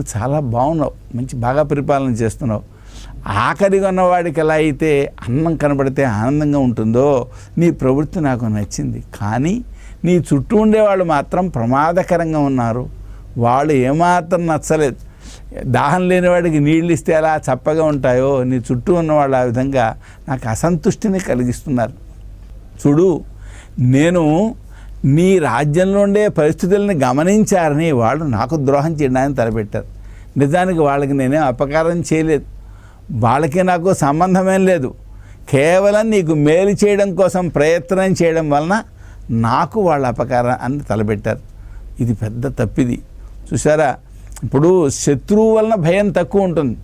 నువ్వు చాలా బాగున్నావు మంచి బాగా పరిపాలన చేస్తున్నావు. ఆఖరిగా ఉన్నవాడికి ఎలా అయితే అన్నం కనబడితే ఆనందంగా ఉంటుందో నీ ప్రవృత్తి నాకు నచ్చింది. కానీ నీ చుట్టూ ఉండేవాళ్ళు మాత్రం ప్రమాదకరంగా ఉన్నారు. వాళ్ళు ఏమాత్రం నచ్చలేదు. దాహం లేని వాడికి నీళ్ళు ఇస్తే ఎలా చప్పగా ఉంటాయో నీ చుట్టూ ఉన్నవాళ్ళు ఆ విధంగా నాకు అసంతుష్టిని కలిగిస్తున్నారు. చూడు నేను నీ రాజ్యంలో ఉండే పరిస్థితులను గమనించారని వాళ్ళు నాకు ద్రోహం చేయడానికి తలపెట్టారు. నిజానికి వాళ్ళకి నేనేం అపకారం చేయలేదు. వాళ్ళకి నాకు సంబంధమేం లేదు. కేవలం నీకు మేలు చేయడం కోసం ప్రయత్నం చేయడం వలన నాకు వాళ్ళ అపకారం అని తలపెట్టారు. ఇది పెద్ద తప్పిది. చూసారా ఇప్పుడు శత్రువు వలన భయం తక్కువ ఉంటుంది.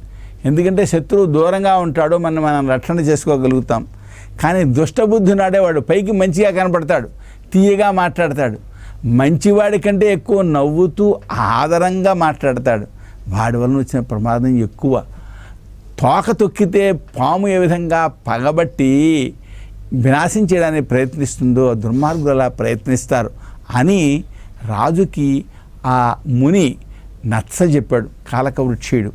ఎందుకంటే శత్రువు దూరంగా ఉంటాడు మనం మనం రక్షణ చేసుకోగలుగుతాం. కానీ దుష్టబుద్ధి నాడేవాడు పైకి మంచిగా కనపడతాడు. తీయగా మాట్లాడతాడు. మంచివాడి కంటే ఎక్కువ నవ్వుతూ ఆదరంగా మాట్లాడతాడు. వాడి వలన వచ్చిన ప్రమాదం ఎక్కువ. తోక తొక్కితే పాము ఏ విధంగా పగబట్టి వినాశం చేయడానికి ప్రయత్నిస్తుందో దుర్మార్గులు అలా ప్రయత్నిస్తారు అని రాజుకి ఆ ముని నచ్చ చెప్పాడు. కాలక వృక్షీయుడు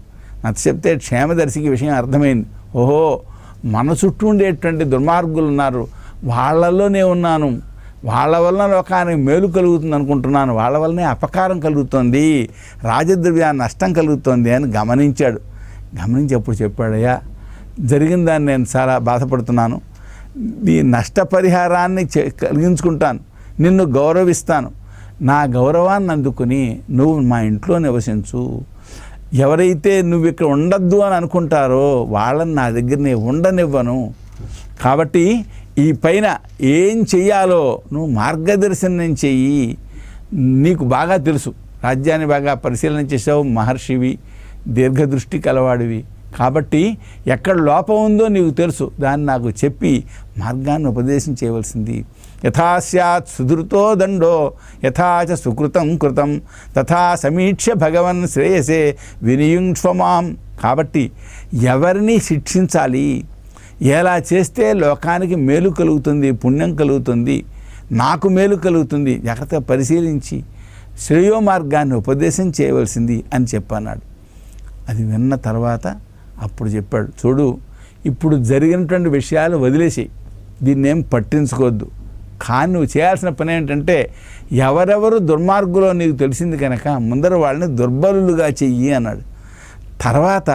నచ్చ చెప్తే క్షేమదర్శికి విషయం అర్థమైంది. ఓహో మన చుట్టూ ఉండేటువంటి దుర్మార్గులు ఉన్నారు. వాళ్ళలోనే ఉన్నాను. వాళ్ళ వలన లోకానికి మేలు కలుగుతుంది అనుకుంటున్నాను. వాళ్ళ వల్లనే అపకారం కలుగుతుంది. రాజద్రవ్య నష్టం కలుగుతుంది అని గమనించాడు. గమనించి అప్పుడు చెప్పాడయ్యా? జరిగిన దాన్ని నేను చాలా బాధపడుతున్నాను. ఈ నష్టపరిహారాన్ని కలిగించుకుంటాను. నిన్ను గౌరవిస్తాను. నా గౌరవాన్ని అందుకుని నువ్వు మా ఇంట్లో నివసించు. ఎవరైతే నువ్వు ఇక్కడ ఉండద్దు అని అనుకుంటారో వాళ్ళని నా దగ్గర నేను ఉండనివ్వను. కాబట్టి ఈ పైన ఏం చెయ్యాలో నువ్వు మార్గదర్శనం చెయ్యి. నీకు బాగా తెలుసు. రాజ్యాన్ని బాగా పరిశీలన చేసావు మహర్షివి దీర్ఘదృష్టి కలవాడివి. కాబట్టి ఎక్కడ లోపం ఉందో నీకు తెలుసు. దాన్ని నాకు చెప్పి మార్గాన్ని ఉపదేశం చేయవలసింది. యథాస్యాత్ సుధృతో దండో యథాచ సుకృతం కృతం తథా సమీక్ష భగవన్ శ్రేయసే వినియుంక్ష్వమాం. కాబట్టి ఎవరిని శిక్షించాలి? ఎలా చేస్తే లోకానికి మేలు కలుగుతుంది పుణ్యం కలుగుతుంది నాకు మేలు కలుగుతుంది జాగ్రత్తగా పరిశీలించి శ్రేయో మార్గాన్ని ఉపదేశం చేయవలసింది అని చెప్పన్నాడు. అది విన్న తర్వాత అప్పుడు చెప్పాడు చూడు ఇప్పుడు జరిగినటువంటి విషయాలు వదిలేసి దీన్ని ఏం పట్టించుకోవద్దు. కానీ నువ్వు చేయాల్సిన పని ఏంటంటే ఎవరెవరు దుర్మార్గులో నీకు తెలిసింది కనుక ముందర వాళ్ళని దుర్బలులుగా చెయ్యి అన్నాడు. తర్వాత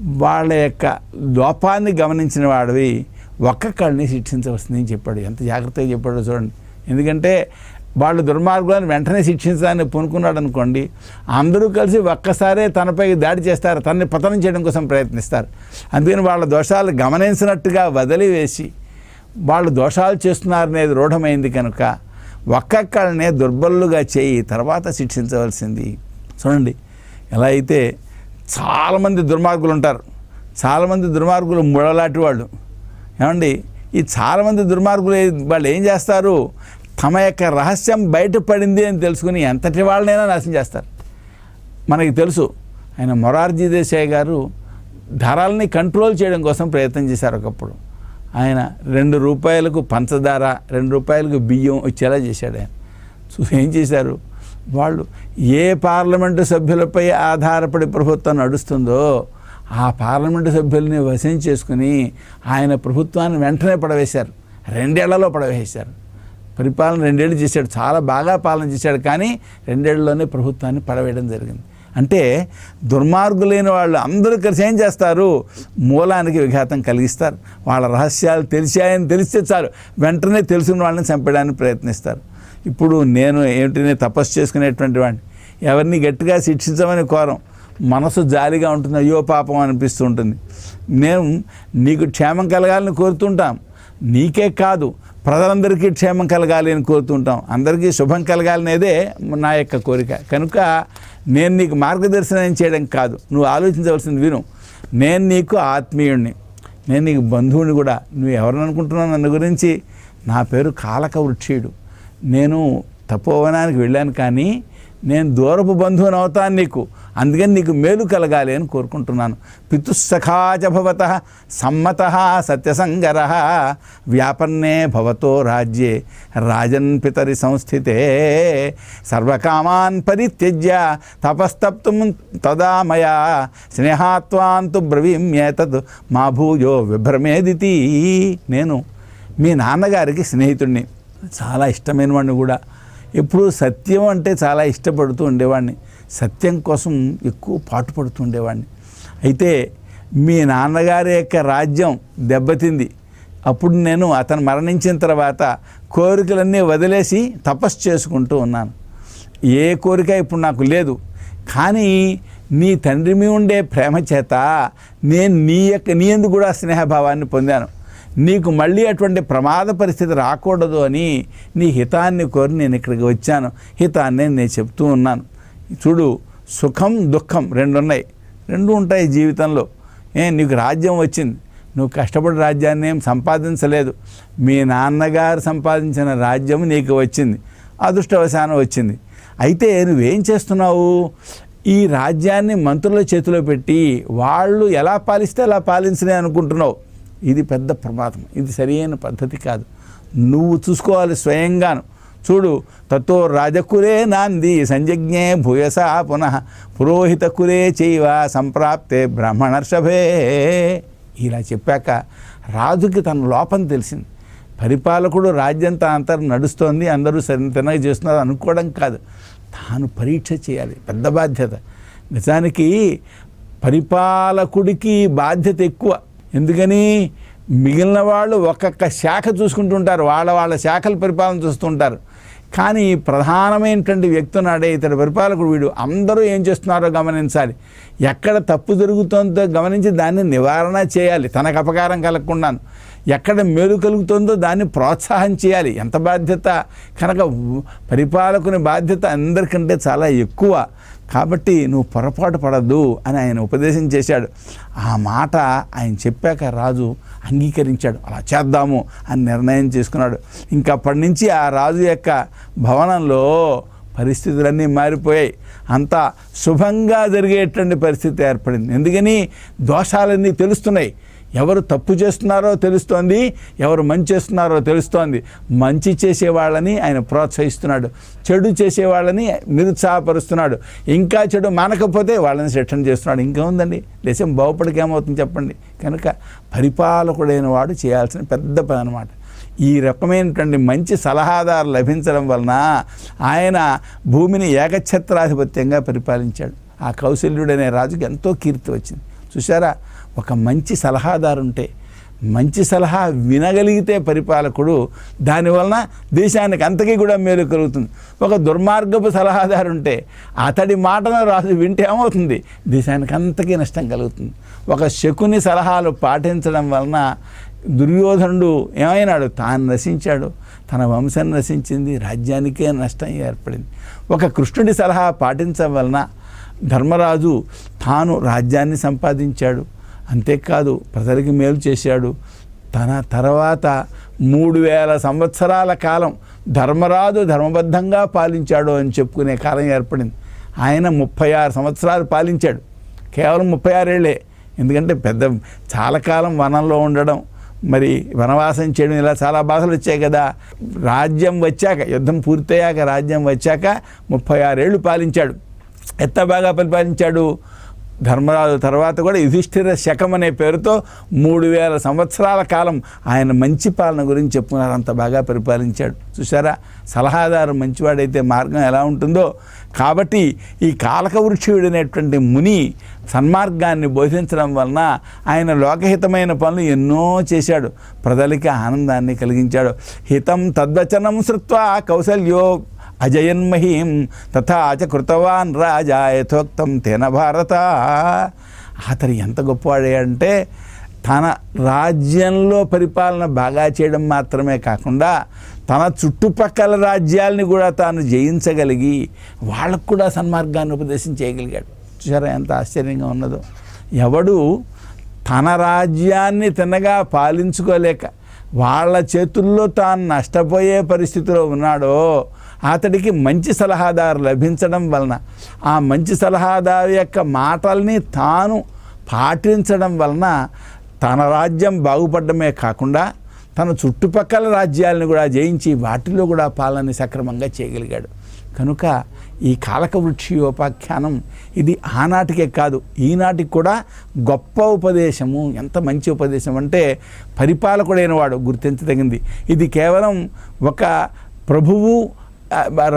వాళ్ళ యొక్క లోపాన్ని గమనించిన వాడివి ఒక్కొక్కడిని శిక్షించవలసిందని చెప్పాడు. ఎంత జాగ్రత్తగా చెప్పాడో చూడండి. ఎందుకంటే వాళ్ళు దుర్మార్గులను వెంటనే శిక్షించాలని పూనుకున్నాడు అనుకోండి అందరూ కలిసి ఒక్కసారే తనపై దాడి చేస్తారు తనని పతనం చేయడం కోసం ప్రయత్నిస్తారు. అందుకని వాళ్ళ దోషాలు గమనించినట్టుగా వదిలివేసి వాళ్ళు దోషాలు చేస్తున్నారనేది రూఢమైంది కనుక ఒక్కొక్కళ్ళనే దుర్బలుగా చేయి తర్వాత శిక్షించవలసింది. చూడండి ఎలా అయితే చాలామంది దుర్మార్గులు ఉంటారు చాలామంది దుర్మార్గులు ముడలాంటి వాళ్ళు. ఏమండి? ఈ చాలామంది దుర్మార్గులు వాళ్ళు ఏం చేస్తారు? తమ యొక్క రహస్యం బయటపడింది అని తెలుసుకుని ఎంతటి వాళ్ళనైనా నాశనం చేస్తారు. మనకి తెలుసు ఆయన మొరార్జీ దేశాయ్ గారు ధరల్ని కంట్రోల్ చేయడం కోసం ప్రయత్నం చేశారు ఒకప్పుడు. ఆయన రెండు రూపాయలకు పంచదార రెండు రూపాయలకు బియ్యం ఇచ్చేలా చేశాడు ఆయన. ఏం చేశారు? వాళ్ళు ఏ పార్లమెంటు సభ్యులపై ఆధారపడి ప్రభుత్వం నడుస్తుందో ఆ పార్లమెంటు సభ్యుల్ని వశం చేసుకుని ఆయన ప్రభుత్వాన్ని వెంటనే పడవేశారు. రెండేళ్ళలో పడవేశారు. పరిపాలన రెండేళ్ళు చేశాడు. చాలా బాగా పాలన చేశాడు. కానీ రెండేళ్ళలోనే ప్రభుత్వాన్ని పడవేయడం జరిగింది. అంటే దుర్మార్గులైన వాళ్ళు అందరూ కలిసి ఏం చేస్తారు? మూలానికి విఘాతం కలిగిస్తారు. వాళ్ళ రహస్యాలు తెలిసాయని తెలిస్తే చాలు. వెంటనే తెలిసిన వాళ్ళని చంపడానికి ప్రయత్నిస్తారు. ఇప్పుడు నేను ఏమిటనే తపస్సు చేసుకునేటువంటి వాడిని. ఎవరిని గట్టిగా శిక్షించమని కోరం. మనసు జాలిగా ఉంటుంది అయ్యో పాపం అనిపిస్తూ ఉంటుంది. మేము నీకు క్షేమం కలగాలని కోరుతుంటాం. నీకే కాదు ప్రజలందరికీ క్షేమం కలగాలి అని కోరుతుంటాం. అందరికీ శుభం కలగాలనేదే నా యొక్క కోరిక. కనుక నేను నీకు మార్గదర్శనం చేయడం కాదు. నువ్వు ఆలోచించవలసింది విను. నేను నీకు ఆత్మీయుణ్ణి. నేను నీకు బంధువుని కూడా. నువ్వు ఎవరిని అనుకుంటున్నావు నన్ను గురించి? నా పేరు కాలక వృక్షీయుడు నేను తపోవనానికి వెళ్ళాను కానీ నేను దూరపు బంధువుని అవుతాను నీకు. అందుకని నీకు మేలు కలగాలి అని కోరుకుంటున్నాను. పితుస్సఖాచభవత సమ్మత సత్యసంగర వ్యాపన్నే భవతో రాజ్యే రాజన్ పితరి సంస్థితే సర్వకామాన్ పరిత్యజ్య తపస్తప్తుం తదా మయా స్నేహాత్వాంతు బ్రవీమ్యేతద్ మా భూయో విభ్రమేదితి. నేను మీ నాన్నగారికి స్నేహితుడిని చాలా ఇష్టమైన వాడిని కూడా. ఎప్పుడు సత్యం అంటే చాలా ఇష్టపడుతూ ఉండేవాడిని. సత్యం కోసం ఎక్కువ పాటుపడుతూ ఉండేవాడిని. అయితే మీ నాన్నగారి యొక్క రాజ్యం దెబ్బతింది. అప్పుడు నేను అతను మరణించిన తర్వాత కోరికలన్నీ వదిలేసి తపస్సు చేసుకుంటూ ఉన్నాను. ఏ కోరిక ఇప్పుడు నాకు లేదు. కానీ నీ తండ్రి మీ ఉండే ప్రేమ చేత నేను నీ యొక్క నీ ఎందుకు కూడా స్నేహభావాన్ని పొందాను. నీకు మళ్ళీ అటువంటి ప్రమాద పరిస్థితి రాకూడదు అని నీ హితాన్ని కోరి నేను ఇక్కడికి వచ్చాను. హితాన్ని నేను చెప్తూ ఉన్నాను. చూడు సుఖం దుఃఖం రెండు ఉన్నాయి రెండు ఉంటాయి జీవితంలో. ఏ నీకు రాజ్యం వచ్చింది. నువ్వు కష్టపడి రాజ్యాన్ని ఏం సంపాదించలేదు. మీ నాన్నగారు సంపాదించిన రాజ్యం నీకు వచ్చింది. అదృష్టవశానం వచ్చింది. అయితే నువ్వేం చేస్తున్నావు? ఈ రాజ్యాన్ని మంత్రుల చేతిలో పెట్టి వాళ్ళు ఎలా పాలిస్తే అలా పాలించలే అనుకుంటున్నావు. ఇది పెద్ద ప్రమాదం. ఇది సరైన పద్ధతి కాదు. నువ్వు చూసుకోవాలి స్వయంగాను. చూడు తత్వ రాజకులే నాంది సంజజ్ఞే భూయస పునః పురోహితకులే చైవ సంప్రాప్తే బ్రాహ్మణర్షభే. ఇలా చెప్పాక రాజుకి తన లోపం తెలిసింది. పరిపాలకుడు రాజ్యం అంతా నడుస్తోంది. అందరూ సరి చేస్తున్నారు అనుకోవడం కాదు. తాను పరీక్ష చేయాలి. పెద్ద బాధ్యత. నిజానికి పరిపాలకుడికి బాధ్యత ఎక్కువ. ఎందుకని మిగిలిన వాళ్ళు ఒక్కొక్క శాఖ చూసుకుంటుంటారు వాళ్ళ వాళ్ళ శాఖల పరిపాలన చూస్తుంటారు. కానీ ప్రధానమైనటువంటి వ్యక్తి ఉన్నాడే ఇతడు పరిపాలకుడు వీడు. అందరూ ఏం చేస్తున్నారో గమనించాలి. ఎక్కడ తప్పు జరుగుతుందో గమనించి దాన్ని నివారణ చేయాలి. తనకు అపకారం కలగకుండాను. ఎక్కడ మేలు కలుగుతుందో దాన్ని ప్రోత్సాహం చేయాలి. ఎంత బాధ్యత? కనుక పరిపాలకుని బాధ్యత అందరికంటే చాలా ఎక్కువ. కాబట్టి నువ్వు పొరపాటు పడద్దు అని ఆయన ఉపదేశం చేశాడు. ఆ మాట ఆయన చెప్పాక రాజు అంగీకరించాడు. అలా చేద్దాము అని నిర్ణయం చేసుకున్నాడు. ఇంకా అప్పటి నుంచి ఆ రాజు యొక్క భవనంలో పరిస్థితులన్నీ మారిపోయాయి. అంతా శుభంగా జరిగేటువంటి పరిస్థితి ఏర్పడింది. ఎందుకని? దోషాలన్నీ తెలుస్తున్నాయి. ఎవరు తప్పు చేస్తున్నారో తెలుస్తోంది ఎవరు మంచి చేస్తున్నారో తెలుస్తోంది. మంచి చేసేవాళ్ళని ఆయన ప్రోత్సహిస్తున్నాడు చెడు చేసేవాళ్ళని నిరుత్సాహపరుస్తున్నాడు ఇంకా చెడు మానకపోతే వాళ్ళని శిక్షణ చేస్తున్నాడు. ఇంకా ఉందండి దేశం బాగుపడికి ఏమవుతుంది చెప్పండి? కనుక పరిపాలకుడైన వాడు చేయాల్సిన పెద్ద పని అనమాట ఈ రకమైనటువంటి మంచి సలహాదారు లభించడం వలన ఆయన భూమిని ఏకఛత్రాధిపత్యంగా పరిపాలించాడు. ఆ కౌశల్యుడనే రాజుకి ఎంతో కీర్తి వచ్చింది. చూసారా ఒక మంచి సలహాదారు ఉంటే మంచి సలహా వినగలిగితే పరిపాలకుడు దానివలన దేశానికి అంతకీ కూడా మేలు కలుగుతుంది. ఒక దుర్మార్గపు సలహాదారు ఉంటే అతడి మాటను రాజు వింటే ఏమవుతుంది? దేశానికి అంతకీ నష్టం కలుగుతుంది. ఒక శకుని సలహాలు పాటించడం వలన దుర్యోధనుడు ఏమైనాడు? తాను నశించాడు. తన వంశం నశించింది రాజ్యానికే నష్టం ఏర్పడింది. ఒక కృష్ణుడి సలహా పాటించడం వలన ధర్మరాజు తాను రాజ్యాన్ని సంపాదించాడు. అంతేకాదు ప్రజలకి మేలు చేశాడు. తన తర్వాత మూడు వేల సంవత్సరాల కాలం ధర్మరాజు ధర్మబద్ధంగా పాలించాడు అని చెప్పుకునే కాలం ఏర్పడింది. ఆయన ముప్పై ఆరు సంవత్సరాలు పాలించాడు. కేవలం ముప్పై ఆరేళ్ళే. ఎందుకంటే పెద్ద చాలా కాలం వనంలో ఉండడం మరి వనవాసం చేయడం ఇలా చాలా బాధలు వచ్చాయి కదా. రాజ్యం వచ్చాక యుద్ధం పూర్తయ్యాక రాజ్యం వచ్చాక ముప్పై ఆరేళ్ళు పాలించాడు. ఎంత బాగా పరిపాలించాడు ధర్మరాజు తర్వాత కూడా యుధిష్ఠిర శకం అనే పేరుతో మూడు వేల సంవత్సరాల కాలం ఆయన మంచి పాలన గురించి చెప్పుకున్నారు. అంత బాగా పరిపాలించాడు చూసారా సలహాదారు మంచివాడైతే మార్గం ఎలా ఉంటుందో? కాబట్టి ఈ కాలక వృక్షుడనేటువంటి ముని సన్మార్గాన్ని బోధించడం వలన ఆయన లోకహితమైన పనులు ఎన్నో చేశాడు. ప్రజలకి ఆనందాన్ని కలిగించాడు. హితం తద్వచనం శృత్వా కౌశల్యో అజయన్మహీం తథా చ కృతవాన్ రాజా యథోక్తం తేన భారత అతను ఎంత గొప్పవాడే అంటే తన రాజ్యంలో పరిపాలన బాగా చేయడం మాత్రమే కాకుండా తన చుట్టుపక్కల రాజ్యాల్ని కూడా తాను జయించగలిగి వాళ్ళకు కూడా సన్మార్గాన్ని ఉపదేశం చేయగలిగాడు. చూసారా ఎంత ఆశ్చర్యంగా ఉన్నదో. ఎవడు తన రాజ్యాన్ని తినగా పాలించుకోలేక వాళ్ళ చేతుల్లో తాను నష్టపోయే పరిస్థితిలో ఉన్నాడో అతడికి మంచి సలహాదారు లభించడం వలన ఆ మంచి సలహాదారు యొక్క మాటల్ని తాను పాటించడం వలన తన రాజ్యం బాగుపడమే కాకుండా తన చుట్టుపక్కల రాజ్యాలను కూడా జయించి వాటిలో కూడా పాలన సక్రమంగా చేయగలిగాడు. కనుక ఈ కాలక వృక్షయోపాఖ్యానం ఇది ఆనాటికే కాదు ఈనాటికి కూడా గొప్ప ఉపదేశము. ఎంత మంచి ఉపదేశం అంటే పరిపాలకుడైన వాడు గుర్తించదగింది. ఇది కేవలం ఒక ప్రభువు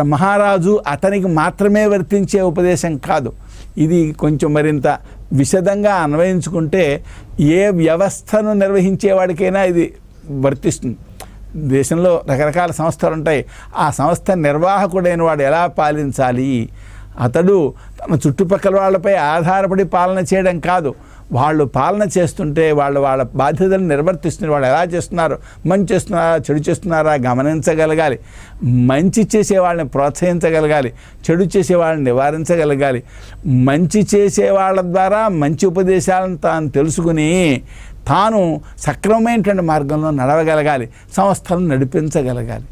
మహారాజు అతనికి మాత్రమే వర్తించే ఉపదేశం కాదు. ఇది కొంచెం మరింత విశదంగా అన్వయించుకుంటే ఏ వ్యవస్థను నిర్వహించేవాడికైనా ఇది వర్తిస్తుంది. దేశంలో రకరకాల సంస్థలు ఉంటాయి. ఆ సంస్థ నిర్వాహకుడైన వాడు ఎలా పాలించాలి? అతడు తన చుట్టుపక్కల వాళ్ళపై ఆధారపడి పాలన చేయడం కాదు. వాళ్ళు పాలన చేస్తుంటే వాళ్ళు వాళ్ళ బాధ్యతలను నిర్వర్తిస్తున్నారు. వాళ్ళు ఎలా చేస్తున్నారు? మంచి చేస్తున్నారా? చెడు చేస్తున్నారా? గమనించగలగాలి. మంచి చేసే వాళ్ళని ప్రోత్సహించగలగాలి. చెడు చేసే వాళ్ళని నివారించగలగాలి. మంచి చేసే వాళ్ళ ద్వారా మంచి ఉపదేశాలను తాను తెలుసుకుని తాను సక్రమమైనటువంటి మార్గంలో నడవగలగాలి. సంస్థలను నడిపించగలగాలి.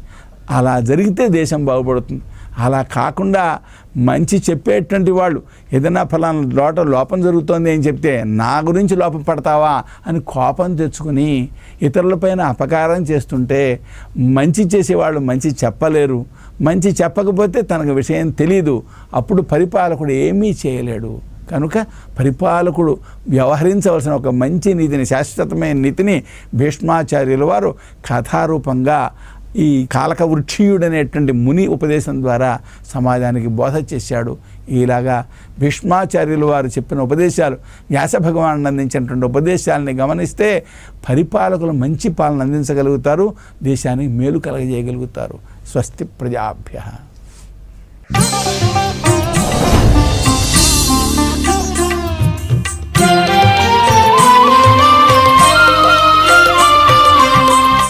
అలా జరిగితే దేశం బాగుపడుతుంది. అలా కాకుండా మంచి చెప్పేటువంటి వాళ్ళు ఏదైనా ఫలానా లోట లోపం జరుగుతోంది అని చెప్తే నా గురించి లోపం పడతావా? అని కోపం తెచ్చుకుని ఇతరులపైన అపకారం చేస్తుంటే మంచి చేసేవాళ్ళు మంచి చెప్పలేరు. మంచి చెప్పకపోతే తనకు విషయం తెలియదు అప్పుడు పరిపాలకుడు ఏమీ చేయలేడు. కనుక పరిపాలకుడు వ్యవహరించవలసిన ఒక మంచి నీతిని శాశ్వతమైన నీతిని భీష్మాచార్యుల వారు కథారూపంగా ఈ కాలక వృక్షీయుడనేటువంటి ముని ఉపదేశం ద్వారా సమాజానికి బోధ చేశాడు. ఇలాగా భీష్మాచార్యులు వారు చెప్పిన ఉపదేశాలు వ్యాస భగవాను అందించినటువంటి ఉపదేశాలని గమనిస్తే పరిపాలకులు మంచి పాలన అందించగలుగుతారు దేశానికి మేలు కలగజేయగలుగుతారు. స్వస్తి ప్రజాభ్య.